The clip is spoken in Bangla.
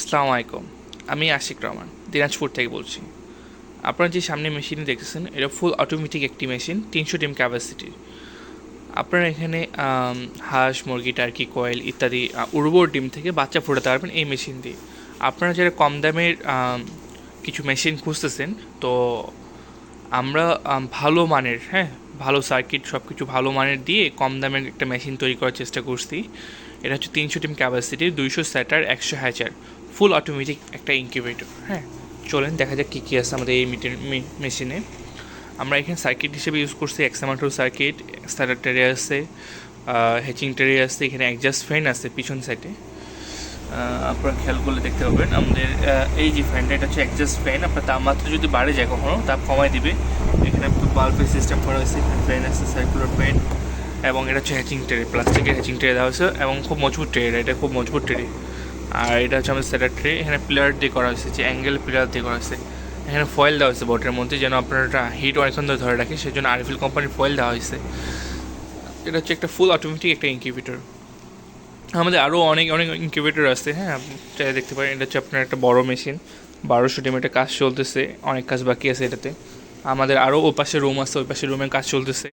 আসসালামু আলাইকুম। আমি আশিক রহমান, দিনাজপুর থেকে বলছি। আপনারা যে সামনে মেশিন দেখেছেন এটা ফুল অটোমেটিক একটি মেশিন, তিনশো টিম ক্যাপাসিটির আপনারা এখানে হাঁস, মুরগি টার্কি কয়েল ইত্যাদি উর্বর ডিম থেকে বাচ্চা ফোটাতে পারবেন এই মেশিন দিয়ে আপনারা যারা কম দামের কিছু মেশিন খুঁজতেছেন, তো আমরা ভালো মানের হ্যাঁ ভালো সার্কিট সব কিছু ভালো মানের দিয়ে কম দামের একটা মেশিন তৈরি করার চেষ্টা করছি। এটা হচ্ছে তিনশো টিম ক্যাপাসিটি দুইশো স্যাটার একশো হ্যাচার ফুল অটোমেটিক একটা ইনকিউবেটর হ্যাঁ। চলেন দেখা যাক কী কী আছে আমাদের এই মিটের মেশিনে আমরা এখানে সার্কিট হিসেবে ইউজ করছি এক্সামাটোর সার্কিট স্টার্টার ট্রে আছে হ্যাচিং ট্রে আছে এখানে অ্যাডজাস্ট ফ্যান আছে পিছন সাইডে আপনারা খেয়াল করলে দেখতে পাবেন আমাদের এই যে ফ্যানটা এটা হচ্ছে অ্যাডজাস্ট ফ্যান আপনার তাপমাত্রা যদি বাড়ে যায় কখনো তাপ কমায় দিবে। এখানে বাল্বের সিস্টেম করা হয়েছে এখানে ফ্যান আছে সার্কুলার ফ্যান এবং এটা হচ্ছে হ্যাচিং ট্রে প্লাস্টিকের হ্যাচিং ট্রে দেওয়া হয়েছে এবং খুব মজবুত ট্রে এটা খুব মজবুত ট্রে আর এটা হচ্ছে আমাদের সেটার ট্রে এখানে পিলার দিয়ে করা হয়েছে, যে অ্যাঙ্গেল পিলার দিয়ে করা হয়েছে। এখানে ফয়েল দেওয়া হয়েছে বোটের মধ্যে, যেন আপনার হিট অনেকক্ষণ ধরে ধরে রাখে সেই জন্য আরএফএল কোম্পানির ফয়েল দেওয়া হয়েছে। এটা হচ্ছে একটা ফুল অটোমেটিক একটা ইনকিউবেটর আমাদের আরও অনেক অনেক ইনকিউবেটর আছে হ্যাঁ আপনি দেখতে পারেন। এটা হচ্ছে আপনার একটা বড় মেশিন বারোশো টিমের কাজ চলতেছে, অনেক কাজ বাকি আছে এটাতে। আমাদের আরও ও পাশে রুম আছে ওই পাশে রুমের কাজ চলতেছে।